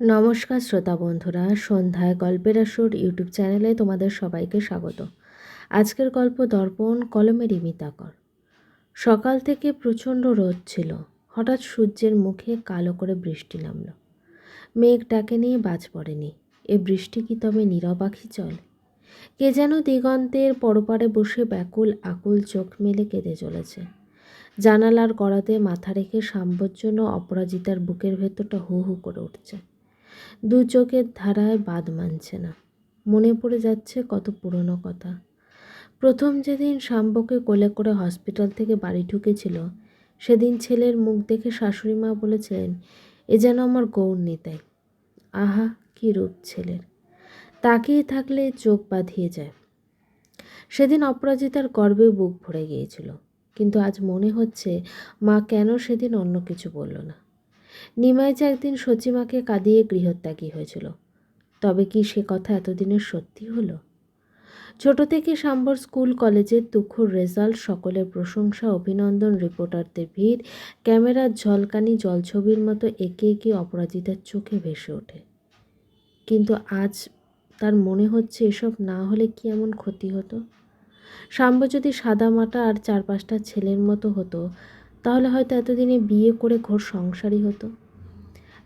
নমস্কার শ্রোতা বন্ধুরা, সন্ধ্যায় গল্পের আসর ইউটিউব চ্যানেলে তোমাদের সবাইকে স্বাগত। আজকের গল্প দর্পণ কলমের ইমিতাকর। সকাল থেকে প্রচণ্ড রোদ ছিল। হঠাৎ সূর্যের মুখে কালো করে বৃষ্টি নামল। মেঘ ডাকে নিয়ে বাজ পড়েনি। এ বৃষ্টি কি তবে নীরবাখি চল? কে যেন দিগন্তের পরপারে বসে ব্যাকুল আকুল চোখ মেলে কেঁদে চলেছে। জানালার গড়াতে মাথা রেখে সাম্যর জন্য অপরাজিতার বুকের ভেতরটা হু হু করে উঠছে। দু চোখের ধারায় বাদ মানছে না। মনে পড়ে যাচ্ছে কত পুরনো কথা। প্রথম যেদিন শাম্বকে কোলে করে হসপিটাল থেকে বাড়ি ঢুকেছিল, সেদিন ছেলের মুখ দেখে শাশুড়ি মা বলেছিলেন, এ যেন আমার গৌর নিতাই আহা, কী রূপ ছেলের। তাকিয়ে থাকলে চোখ বাঁধিয়ে যায়। সেদিন অপরাজিতার গর্বে বুক ভরে গিয়েছিল, কিন্তু আজ মনে হচ্ছে মা কেন সেদিন অন্য কিছু বলল না। নিমাই যে একদিন সচিমাকে কাঁদিয়ে গৃহত্যাগী হয়েছিল, তবে কি সে কথা এতদিনের সত্যি হলো? ছোট থেকে সাম্বর স্কুল কলেজের তুখুর রেজাল্ট, সকলের প্রশংসা, অভিনন্দন, রিপোর্টারদের ভিড়, ক্যামেরার ঝলকানি, জলছবির মতো একে একে অপরাজিতার চোখে ভেসে ওঠে। কিন্তু আজ তার মনে হচ্ছে এসব না হলে কি এমন ক্ষতি হতো? সাম্ব যদি সাদা মাটা আর চার পাঁচটা ছেলের মতো হতো, তাহলে হয়তো এতদিনে বিয়ে করে ঘোর সংসারই হতো।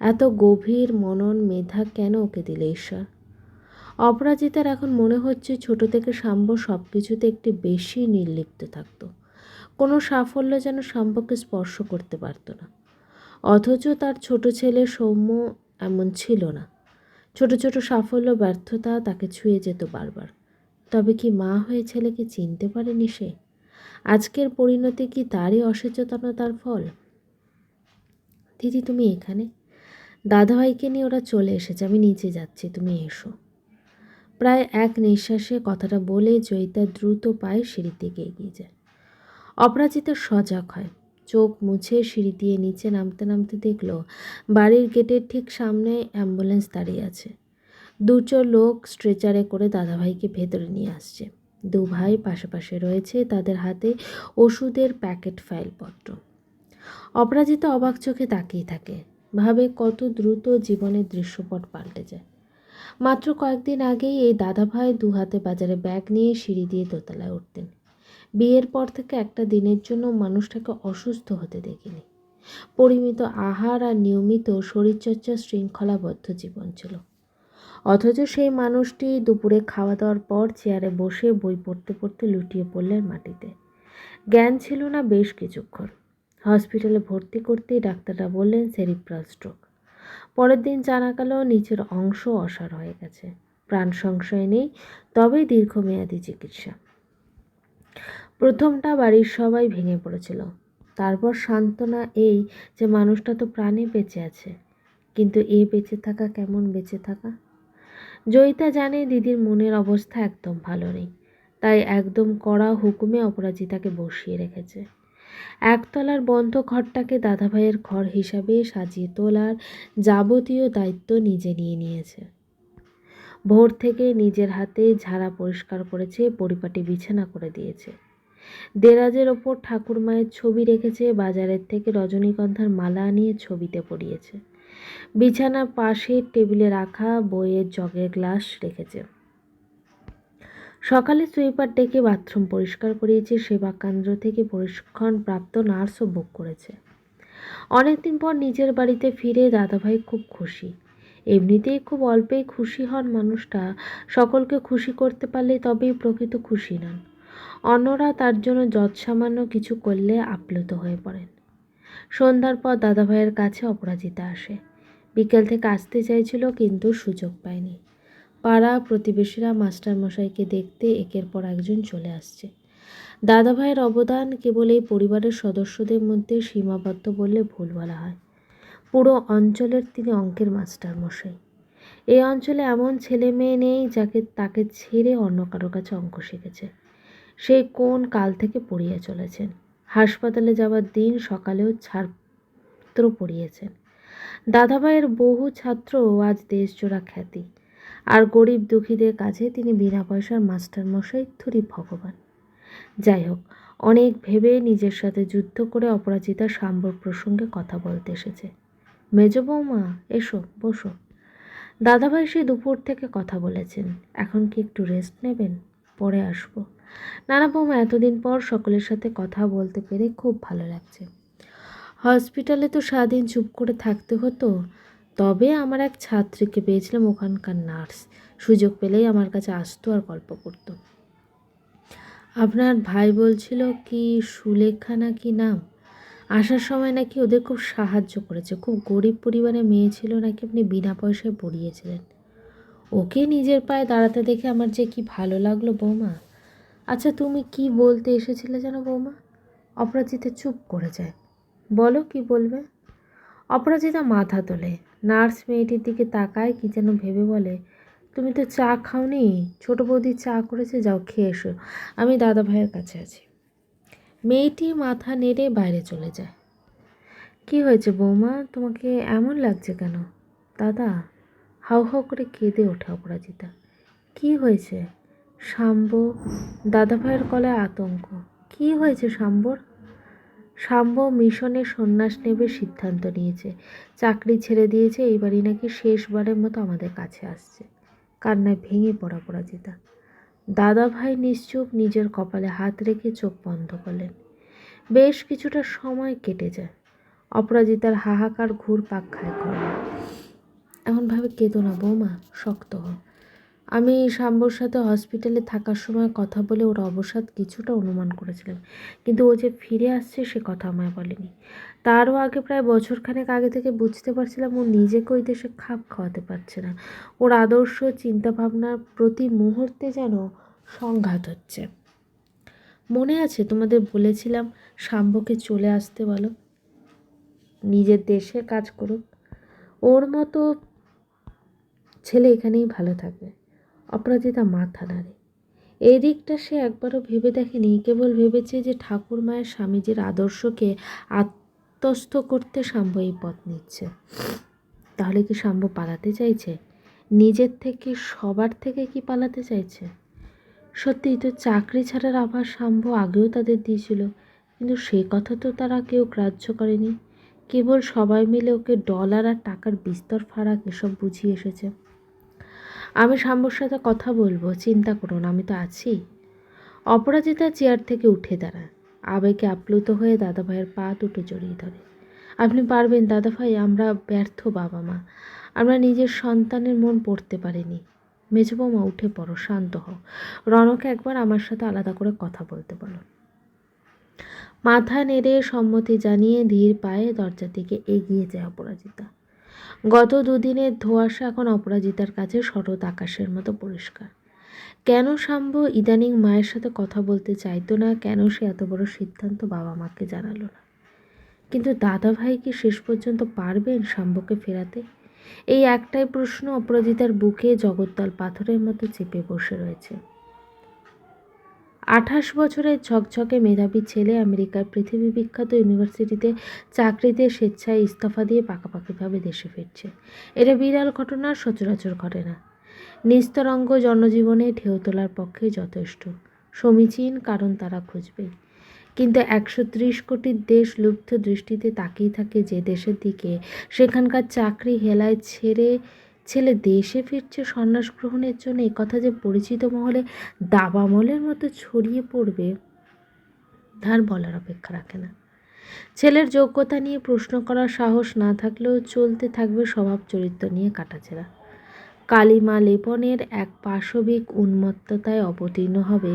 এত গভীর মনন মেধা কেন ওকে দিলে ঈশ্বর অপরাজিতার এখন মনে হচ্ছে ছোট থেকে সাম্ব সব কিছুতে একটি বেশি নির্লিপ্ত থাকতো। কোনো সাফল্য যেন সাম্বকে স্পর্শ করতে পারতো না। অথচ তার ছোট ছেলে সৌম্য এমন ছিল না। ছোট ছোট সাফল্য, ব্যর্থতা তাকে ছুঁয়ে যেত বারবার। তবে কি মা হয়ে ছেলেকে চিনতে পারেনি সে? আজকের পরিণতি কি তারই অসচেতনতার ফল? দিদি, তুমি এখানে? দাদাভাইকে নিয়ে ওরা চলে এসেছে, আমি নিচে যাচ্ছি, তুমি এসো। প্রায় এক নিঃশ্বাসে কথাটা বলে জয়িতা দ্রুত পায়ে সিঁড়ির দিকে এগিয়ে যায়। অপরাজিতা সজাগ হয়। চোখ মুছে সিঁড়ি দিয়ে নিচে নামতে নামতে দেখল, বাড়ির গেটের ঠিক সামনে অ্যাম্বুলেন্স দাঁড়িয়ে আছে। দুচো লোক স্ট্রেচারে করে দাদাভাইকে ভেতরে নিয়ে আসছে। দু ভাই পাশাপাশি রয়েছে তাদের হাতে ওষুধের প্যাকেট ফাইলপত্র। অপরাজিতা অবাক চোখে তাকিয়ে থাকে। ভাবে কত দ্রুত জীবনের দৃশ্যপট পাল্টে যায়। মাত্র কয়েকদিন আগেই এই দাদাভাই দু হাতে বাজারে ব্যাগ নিয়ে সিঁড়ি দিয়ে দোতলায় উঠতেন। বিয়ের পর থেকে একটা দিনের জন্য মানুষটাকে অসুস্থ হতে দেখিনি। পরিমিত আহার আর নিয়মিত শরীরচর্চা শৃঙ্খলাবদ্ধ জীবন ছিল। অথচ সেই মানুষটি দুপুরে খাওয়া দাওয়ার পর চেয়ারে বসে বই পড়তে পড়তে লুটিয়ে পড়লেন মাটিতে। জ্ঞান ছিল না বেশ কিছুক্ষণ। হসপিটালে ভর্তি করতেই ডাক্তাররা বললেন সেরিব্রাল স্ট্রোক। পরের দিন জানা গেল নিচের অংশ অসার হয়ে গেছে। প্রাণ সংশয় নেই, তবেই দীর্ঘমেয়াদী চিকিৎসা। প্রথমটা বাড়ির সবাই ভেঙে পড়েছিল। তারপর সান্ত্বনা এই যে মানুষটা তো প্রাণে বেঁচে আছে। কিন্তু এ বেঁচে থাকা কেমন বেঁচে থাকা? জয়িতা জানে দিদির মনের অবস্থা একদম ভালো নেই। তাই একদম কড়া হুকুমে অপরাজিতাকে বসিয়ে রেখেছে। একতলার বন্ধ ঘরটাকে দাদাভাইয়ের ঘর হিসাবে সাজিয়ে তোলার যাবতীয় দায়িত্ব নিজে নিয়ে নিয়েছে। ভোর থেকে নিজের হাতে ঝাড়া পরিষ্কার করেছে, পরিপাটি বিছানা করে দিয়েছে। দেরাজের ওপর ঠাকুর মায়ের ছবি রেখেছে, বাজারের থেকে রজনীগন্ধার মালা নিয়ে ছবিতে পড়িয়েছে। বিছানার পাশে টেবিলে রাখা বইয়ের জগের গ্লাস রেখেছে। সকালে সুইপার ডেকে বাথরুম পরিষ্কার করিয়েছে, সেবা কেন্দ্র থেকে প্রশিক্ষণপ্রাপ্ত নার্সও বুক করেছে। অনেকদিন পর নিজের বাড়িতে ফিরে দাদাভাই খুব খুশি। এমনিতেই খুব অল্পেই খুশি হন মানুষটা, সকলকে খুশি করতে পারলে তবেই প্রকৃত খুশি নন। অন্যরা তার জন্য যৎসামান্য কিছু করলে আপ্লুত হয়ে পড়েন। সন্ধ্যার পর দাদাভাইয়ের কাছে অপরাজিতা আসে। বিকেল থেকে আসতে চাইছিল কিন্তু সুযোগ পায়নি। পাড়া প্রতিবেশীরা মাস্টারমশাইকে দেখতে একের পর একজন চলে আসছে। দাদাভাইয়ের অবদান কেবল এই পরিবারের সদস্যদের মধ্যে সীমাবদ্ধ বললে ভুল বলা হয়। পুরো অঞ্চলের তিনি অঙ্কের মাস্টারমশাই। এই অঞ্চলে এমন ছেলে মেয়ে নেই যাকে তাকে ছেড়ে অন্য কারও কাছে অঙ্ক শিখেছে। সে কোন কাল থেকে পড়িয়ে চলেছেন? হাসপাতালে যাওয়ার দিন সকালেও ছাত্র পড়িয়েছেন। দাদাভাইয়ের বহু ছাত্র আজ দেশজোড়া খ্যাতি। আর গরিব দুঃখীদের কাছে তিনি বিনা পয়সার মাস্টারমশাই থুরি ভগবান। যাই হোক, অনেক ভেবে নিজের সাথে যুদ্ধ করে অপরাজিতা সাম্বর প্রসঙ্গে কথা বলতে এসেছে। মেজ বৌমা, এসো, বসো। দাদাভাই সে দুপুর থেকে কথা বলেছেন। এখন কি একটু রেস্ট নেবেন? পরে আসব। নানা বৌমা, এতদিন পর সকলের সাথে কথা বলতে পেরে খুব ভালো লাগছে। হসপিটালে তো সারাদিন চুপ করে থাকতে হতো। তবে আমার এক ছাত্রীকে পেয়েছিলাম ওখানকার নার্স। সুযোগ পেলেই আমার কাছে আসতো আর গল্প করতো। আপনার ভাই বলছিল কি, সুলেখা নাকি নাম? আসার সময় নাকি ওদের খুব সাহায্য করেছে। খুব গরিব পরিবারের মেয়ে ছিল নাকি আপনি বিনা পয়সায় পড়িয়েছিলেন? ওকে নিজের পায়ে দাঁড়াতে দেখে আমার যে কি ভালো লাগল বৌমা। আচ্ছা তুমি কি বলতে এসেছিলে যেন বৌমা? অপরাজিতা চুপ করে যায়। বলো কি বলবে? অপরাজিতা মাথা তোলে। নার্স মেয়েটির দিকে তাকায়, কি যেন ভেবে বলে, তুমি তো চা খাওনি? ছোটো বৌদি চা করেছে, যাও খেয়ে এসো। আমি দাদা ভাইয়ের কাছে আছি। মেয়েটি মাথা নেড়ে বাইরে চলে যায়। কি হয়েছে বৌমা? তোমাকে এমন লাগছে কেন? দাদা, হাউ হাউ করে কেঁদে ওঠে অপরাজিতা। কি হয়েছে? শাম্ব, দাদা ভাইয়ের গলায় আতঙ্ক। কি হয়েছে শাম্বর? শাম্ব মিশনে সন্ন্যাস নেবে সিদ্ধান্ত নিয়েছে। চাকরি ছেড়ে দিয়েছে, এইবারই নাকি শেষবারের মতো আমাদের কাছে আসছে। কান্নায় ভেঙে পড়া পরাজিতা। দাদা ভাই নিশ্চুপ নিজের কপালে হাত রেখে চোখ বন্ধ করলেন। বেশ কিছুটা সময় কেটে যায়। অপরাজিতার হাহাকার ঘুর পাক খায় ঘরে। এমনভাবে কেঁদো না বৌমা, শক্ত হ আমি শাম্বর সাথে হসপিটালে থাকার সময় কথা বলে ওর অবসাদ কিছুটা অনুমান করেছিলাম। কিন্তু ও যে ফিরে আসছে সে কথা আমায় বলেনি। তারও আগে প্রায় বছরখানেক আগে থেকে বুঝতে পারছিলাম ও নিজেকে ওই দেশে খাপ খাওয়াতে পারছে না। ওর আদর্শ চিন্তাভাবনার প্রতি মুহূর্তে যেন সংঘাত হচ্ছে। মনে আছে তোমাদের বলেছিলাম, শাম্বকে চলে আসতে বলো। নিজের দেশে কাজ করুক। ওর মতো ছেলে এখানেই ভালো থাকবে। অপরাজিতা মাথা নাড়ে। এই দিকটা সে একবারও ভেবে দেখেনি, কেবল ভেবেছে যে ঠাকুর মায়ের স্বামীজির আদর্শকে আত্মস্থ করতে শাম্ব এই পথ নিচ্ছে। তাহলে কি শাম্ব পালাতে চাইছে? নিজের থেকে, সবার থেকে কি পালাতে চাইছে? সত্যিই তো চাকরি ছাড়ার আবার শাম্ভ আগেও তাদের দিয়েছিল, কিন্তু সে কথা তো তারা কেউ গ্রাহ্য করেনি। কেবল সবাই মিলে ওকে ডলার আর টাকার বিস্তর ফারাক এসব বুঝিয়ে এসেছে। আমি শাম্বর সাথে কথা বলব, চিন্তা করো না, আমি তো আছি। অপরাজিতা চেয়ার থেকে উঠে দাঁড়ায়। আবেগে আপ্লুত হয়ে দাদাভাইয়ের পা দুটো জড়িয়ে ধরে। আপনি পারবেন দাদাভাই, আমরা ব্যর্থ বাবা মা। আমরা নিজের সন্তানের মন পড়তে পারিনি। মেজ বৌমা, উঠে পড়ো, শান্ত হও। রনকে একবার আমার সাথে আলাদা করে কথা বলতে বলো। মাথা নেড়ে সম্মতি জানিয়ে ধীর পায়ে দরজার দিকে এগিয়ে যায় অপরাজিতা। গত দুদিনের ধোঁয়াশা এখন অপরাজিতার কাছে শরৎ আকাশের মতো পরিষ্কার। কেন শাম্ভ ইদানিং মায়ের সাথে কথা বলতে চাইতো না? কেন সে এত বড় সিদ্ধান্ত বাবা মাকে জানালো না? কিন্তু দাদা ভাই কি শেষ পর্যন্ত পারবেন শাম্ভকে ফেরাতে? এই একটাই প্রশ্ন, অপরাজিতার বুকে জগদ্দল পাথরের মতো চেপে বসে রয়েছে। আঠাশ বছরের ঝকঝকে মেধাবী ছেলে আমেরিকার পৃথিবী বিখ্যাত ইউনিভার্সিটিতে চাকরিতে স্বেচ্ছায় ইস্তফা দিয়ে পাকাপাকিভাবে দেশে ফিরছে। এটা বিরাল ঘটনা, সচরাচর ঘটে না। নিস্তরঙ্গ জনজীবনে ঢেউ তোলার পক্ষে যথেষ্ট। সমীচীন কারণ তারা খুঁজবে। কিন্তু একশো ত্রিশ কোটির দেশ লুব্ধ দৃষ্টিতে তাকিয়ে থাকে যে দেশের দিকে সেখানকার চাকরি হেলায় ছেড়ে ছেলে দেশে ফিরছে সন্ন্যাস গ্রহণের জন্য কথা যে পরিচিত মহলে দাবামলের মতো ছড়িয়ে পড়বে, তার বলার অপেক্ষা রাখে না। ছেলের যোগ্যতা নিয়ে প্রশ্ন করার সাহস না থাকলেও চলতে থাকবে স্বভাব চরিত্র নিয়ে কাটাছেড়া কালিমা লেপনের এক পাশবিক উন্মত্ততায় অবতীর্ণ হবে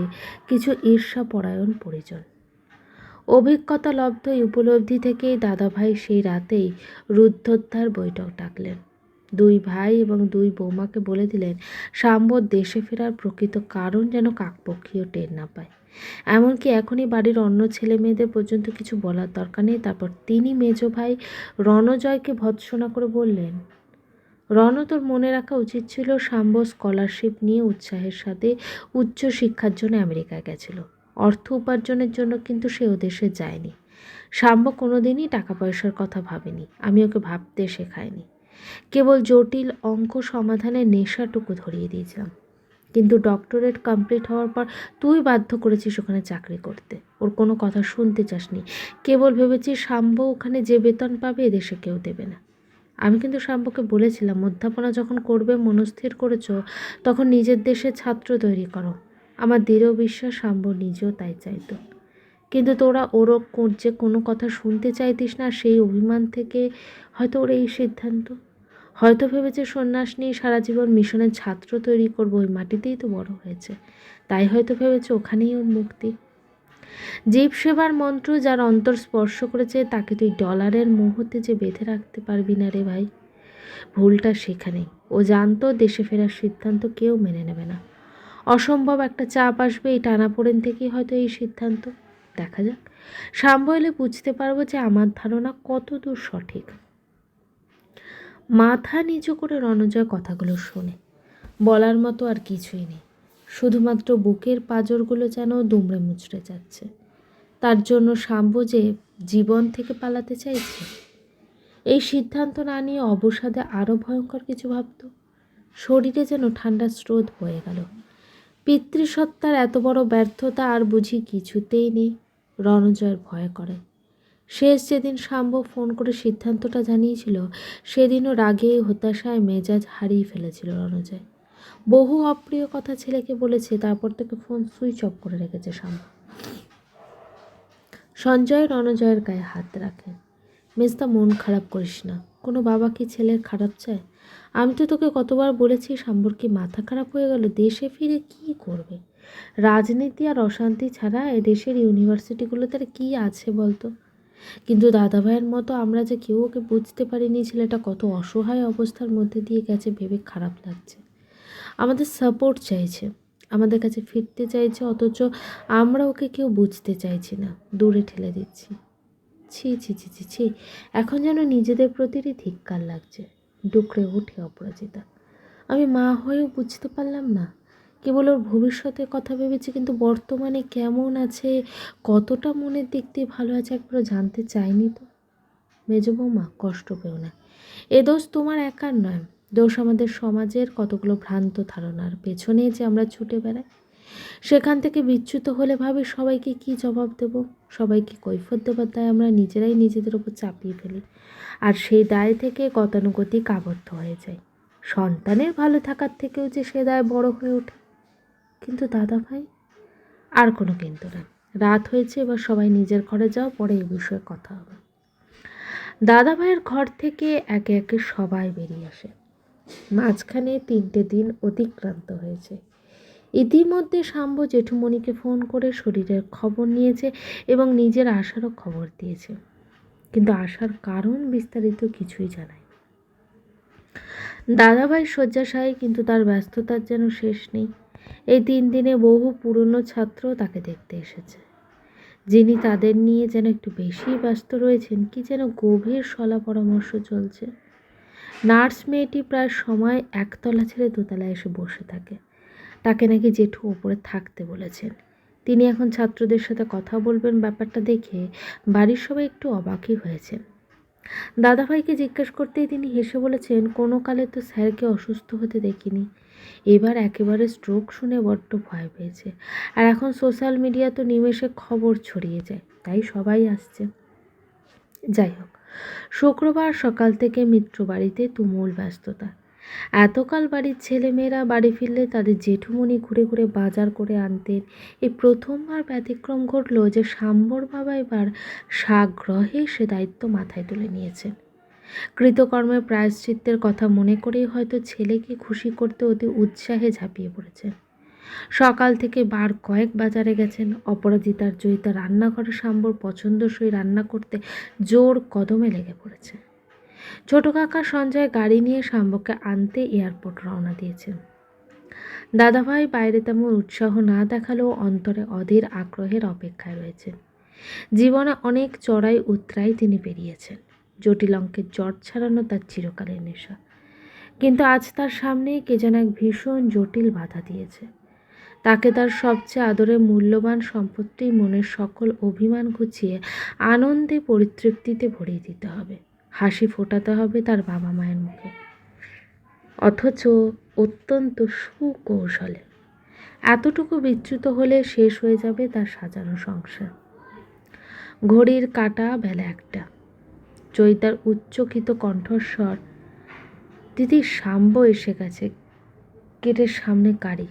কিছু ঈর্ষাপরায়ণ পরিজন। অভিজ্ঞতা লব্ধ উপলব্ধি থেকেই দাদাভাই সেই রাতেই রুদ্ধোদ্ধার বৈঠক ডাকলেন। দুই ভাই এবং দুই বৌমাকে বলে দিলেন শাম্বর দেশে ফেরার প্রকৃত কারণ যেন কাকপক্ষীয় টের না পায়। এমনকি এখনই বাড়ির অন্য ছেলে মেয়েদের পর্যন্ত কিছু বলার দরকার নেই। তারপর তিনি মেজ ভাই রণজয়কে ভৎসনা করে বললেন, রণ, তোর মনে রাখা উচিত ছিল শাম্ব স্কলারশিপ নিয়ে উৎসাহের সাথে উচ্চ শিক্ষার জন্য আমেরিকায় গেছিল। অর্থ উপার্জনের জন্য কিন্তু সে ও দেশে যায়নি। শাম্ব কোনোদিনই টাকা পয়সার কথা ভাবেনি। আমি ওকে ভাবতে শেখাইনি কেবল জটিল অঙ্ক সমাধানের নেশাটুকু ধরিয়ে দিয়েছিলাম। কিন্তু ডক্টরেট কমপ্লিট হওয়ার পর তুই বাধ্য করেছিস ওখানে চাকরি করতে। ওর কোনো কথা শুনতে চাসনি। কেবল ভেবেছিস শাম্ব ওখানে যে বেতন পাবে এদেশে কেউ দেবে না। আমি কিন্তু শাম্বকে বলেছিলাম, অধ্যাপনা যখন করবে, মনস্থির করেছ, তখন নিজের দেশে ছাত্র তৈরি করো। আমার দৃঢ় বিশ্বাস শাম্ব নিজেও তাই চাইতো। কিন্তু তোরা ওরও কো- যে কোনো কথা শুনতে চাইতিস না, সেই অভিমান থেকে হয়তো ওর এই সিদ্ধান্ত। হয়তো ভেবেছে, সন্ন্যাস নিয়ে সারা জীবন মিশনের ছাত্র তৈরি করব, ওই মাটিতেই তো বড় হয়েছে। তাই হয়তো ভেবেছে ওখানেই ওর মুক্তি। জীব সেবার মন্ত্র যার অন্তর স্পর্শ করেছে, তাকে তুই ডলারের মুহূর্তে যে বেঁধে রাখতে পারবি না রে ভাই, ভুলটা সেখানেই। ও জানতো দেশে ফেরার সিদ্ধান্ত কেউ মেনে নেবে না। অসম্ভব একটা চাপ আসবে এই টানাপোড়েন থেকেই হয়তো এই সিদ্ধান্ত। দেখা যাক। এলে বুঝতে পারব যে আমার ধারণা কত দূর সঠিক। মাথা নিচু করে রণজয় কথাগুলো শোনে। বলার মতো আর কিছুই নেই। শুধুমাত্র বুকের পাঁজরগুলো যেন দুমড়ে মুচড়ে যাচ্ছে। তার জন্য শাম্ব যে জীবন থেকে পালাতে চাইছে, এই সিদ্ধান্ত না নিয়ে অবসাদে আরও ভয়ঙ্কর কিছু ভাবত। শরীরে যেন ঠান্ডা স্রোত বয়ে গেল। পিতৃসত্তার এত বড় ব্যর্থতা আর বুঝি কিছুতেই নেই। রণজয়ের ভয় করে। শেষ যেদিন শাম্ব ফোন করে সিদ্ধান্তটা জানিয়েছিল, সেদিনও রাগে হতাশায় মেজাজ হারিয়ে ফেলেছিল রণজয়। বহু অপ্রিয় কথা ছেলেকে বলেছে, তারপর থেকে ফোন সুইচ অফ করে রেখেছে শাম্ব। সঞ্জয় রণজয়ের গায়ে হাত রাখে। মেজদা মন খারাপ করিস না। কোনো বাবা কি ছেলের খারাপ চায়? আমি তো তোকে কতবার বলেছি শাম্বর কি মাথা খারাপ হয়ে গেল? দেশে ফিরে কি করবে? রাজনীতি আর অশান্তি ছাড়া এ দেশের ইউনিভার্সিটিগুলোতে আর কী আছে বলতো? কিন্তু দাদাভাইয়ের মতো আমরা যে কেউ ওকে বুঝতে পারিনি, ছেলেটা কত অসহায় অবস্থার মধ্যে দিয়ে গেছে, ভেবে খারাপ লাগছে। আমাদের সাপোর্ট চাইছে, আমাদের কাছে ফিরতে চাইছে, অথচ আমরা ওকে কেউ বুঝতে চাইছি না, দূরে ঠেলে দিচ্ছি। ছি ছি ছি ছি ছি, এখন যেন নিজেদের প্রতিরই ধিক্কার লাগছে, ডুকরে উঠে অপরাজিতা। আমি মা হয়েও বুঝতে পারলাম না। কেবল ওর ভবিষ্যতের কথা ভেবেছি, কিন্তু বর্তমানে কেমন আছে, কতটা মনের দিক দিয়ে ভালো আছে একবার জানতে চাইনি তো। মেজ বৌমা, কষ্ট পেও না। এ দোষ তোমার একার নয়। দোষ আমাদের সমাজের কতগুলো ভ্রান্ত ধারণার পেছনে যে আমরা ছুটে বেড়াই। সেখান থেকে বিচ্যুত হলে ভাবি সবাইকে কি জবাব দেব? সবাইকে কৈফত দেবার দায় আমরা নিজেরাই নিজেদের ওপর চাপিয়ে ফেলি। আর সেই দায় থেকে গতানুগতিক আবদ্ধ হয়ে যায় সন্তানের ভালো থাকার থেকেও যে সে দায় বড় হয়ে ওঠে। কিন্তু দাদা ভাই, আর কোনো কিন্তু না। রাত হয়েছে, এবার সবাই নিজের ঘরে যাও, পরে এই বিষয়ে কথা হবে। দাদা ভাইয়ের ঘর থেকে একে একে সবাই বেরিয়ে আসে। মাঝখানে তিনটে দিন অতিক্রান্ত হয়েছে। ইতিমধ্যে শাম্ব জেঠুমণিকে ফোন করে শরীরের খবর নিয়েছে এবং নিজের আসারও খবর দিয়েছে। কিন্তু আসার কারণ বিস্তারিত কিছুই জানায় দাদাভাই শয্যাশায়ী, কিন্তু তার ব্যস্ততার যেন শেষ নেই। এই তিন দিনে বহু পুরনো ছাত্র তাকে দেখতে এসেছে। যিনি তাদের নিয়ে যেন একটু বেশি ব্যস্ত রয়েছেন, কি যেন গভীর সলা পরামর্শ চলছে। নার্স মেয়েটি প্রায় সময় একতলা ছেড়ে দোতলায় এসে বসে থাকে। তাকে নাকি জেঠু ওপরে থাকতে বলেছেন। তিনি এখন ছাত্রদের সাথে কথা বলবেন ব্যাপারটা দেখে বাড়ির সবাই একটু অবাকই হয়েছেন। দাদাভাইকে জিজ্ঞেস করতেই তিনি হেসে বলেছেন, কোনো কালে তো স্যারকে অসুস্থ হতে দেখিনি। এবার একেবারে স্ট্রোক শুনে বড্ড ভয় পেয়েছে। আর এখন সোশ্যাল মিডিয়া তো নিমেষে খবর ছড়িয়ে যায়, তাই সবাই আসছে। যাই হোক, শুক্রবার সকাল থেকে মিত্র বাড়িতে তুমুল ব্যস্ততা। এতকাল বাড়ির ছেলেমেয়েরা বাড়ি ফিরলে তাদের জেঠুমণি ঘুরে ঘুরে বাজার করে আনতেন। এই প্রথমবার ব্যতিক্রম ঘটল যে সাম্বর বাবা এবার সাগ্রহে সে দায়িত্ব মাথায় তুলে নিয়েছেন। কৃতকর্মের প্রায়শ্চিত্তের কথা মনে করেই হয়তো ছেলেকে খুশি করতে অতি উৎসাহে ঝাঁপিয়ে পড়েছেন সকাল থেকে বার কয়েক বাজারে গেছেন। অপরাজিতার জয়িতা রান্নাঘরে সাম্বর পছন্দসই রান্না করতে জোর কদমে লেগে পড়েছে। ছোট কাকা সঞ্জয় গাড়ি নিয়ে শাম্বকে আনতে এয়ারপোর্ট রওনা দিয়েছেন। দাদাভাই বাইরে তেমন উৎসাহ না দেখালেও অন্তরে অধীর আগ্রহের অপেক্ষায় রয়েছেন। জীবনে অনেক চড়াই উতরাই তিনি পেরিয়েছেন। জটিল অঙ্কের জট ছাড়ানো তার চিরকালের নেশা। কিন্তু আজ তার সামনে কে যেন এক ভীষণ জটিল বাধা দিয়েছে। তাকে তার সবচেয়ে আদরের মূল্যবান সম্পত্তি, মনের সকল অভিমান ঘুচিয়ে আনন্দে পরিতৃপ্তিতে ভরিয়ে দিতে হবে। হাসি ফোটাতে হবে তার বাবা মায়ের মুখে। অথচ অত্যন্ত সুকৌশলে। এতটুকু বিচ্যুত হলে শেষ হয়ে যাবে তার সাজানো সংসার। ঘড়ির কাটা বেলা একটা। চৈতার উচ্চকিত কণ্ঠস্বর। দিদি, শাম্ব এসে গেছে। গেটের সামনে গাড়ি।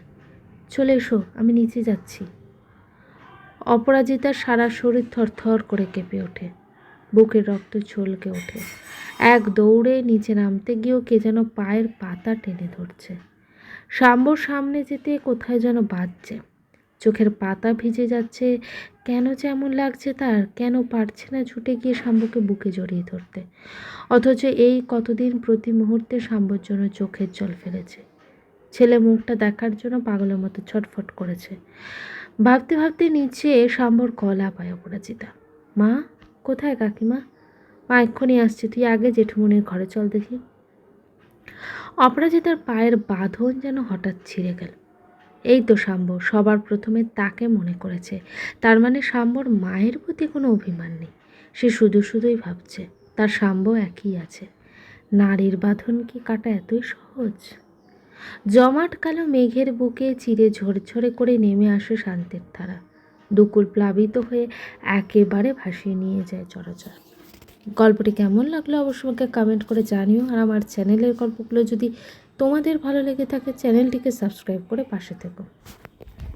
চলে এসো, আমি নিচে যাচ্ছি। অপরাজিতার সারা শরীর থরথর করে কেঁপে ওঠে। বুকের রক্ত চলকে ওঠে। এক দৌড়ে নিচে নামতে গিয়েও কে যেন পায়ের পাতা টেনে ধরছে। শাম্বর সামনে যেতে কোথায় যেন বাজছে। চোখের পাতা ভিজে যাচ্ছে। কেন যে এমন লাগছে তার? কেন পারছে না ছুটে গিয়ে শাম্বকে বুকে জড়িয়ে ধরতে? অথচ এই কতদিন প্রতি মুহূর্তে শাম্বর জন্য চোখের জল ফেলেছে। ছেলে মুখটা দেখার জন্য পাগলের মতো ছটফট করেছে। ভাবতে ভাবতে নিচে শাম্বর গলা পায় অপরাজিতা মা, কোথায় কাকিমা? মা, এক্ষুনি আসছে। তুই আগে জেঠুমনির ঘরে চল দেখি। অপরাজিতার পায়ের বাঁধন যেন হঠাৎ ছিঁড়ে গেল। এই তো শাম্ব সবার প্রথমে তাকে মনে করেছে। তার মানে শাম্বর মায়ের প্রতি কোনো অভিমান নেই। সে শুধু শুধুই ভাবছে, তার শাম্ব একই আছে। নারীর বাঁধন কি কাটা এতই সহজ? জমাট কালো মেঘের বুকে চিরে ঝরঝরে করে নেমে আসে শান্তির ধারা। দুকুল প্লাবিত হয়ে একেবারে ভাসিয়ে নিয়ে যায় চরাচর। গল্পটি কেমন লাগল অবশ্যই আমাকে কমেন্ট করে জানিও, আর আমার চ্যানেলের গল্পগুলো যদি তোমাদের ভালো লেগে থাকে চ্যানেলটিকে সাবস্ক্রাইব করে পাশে থেকো।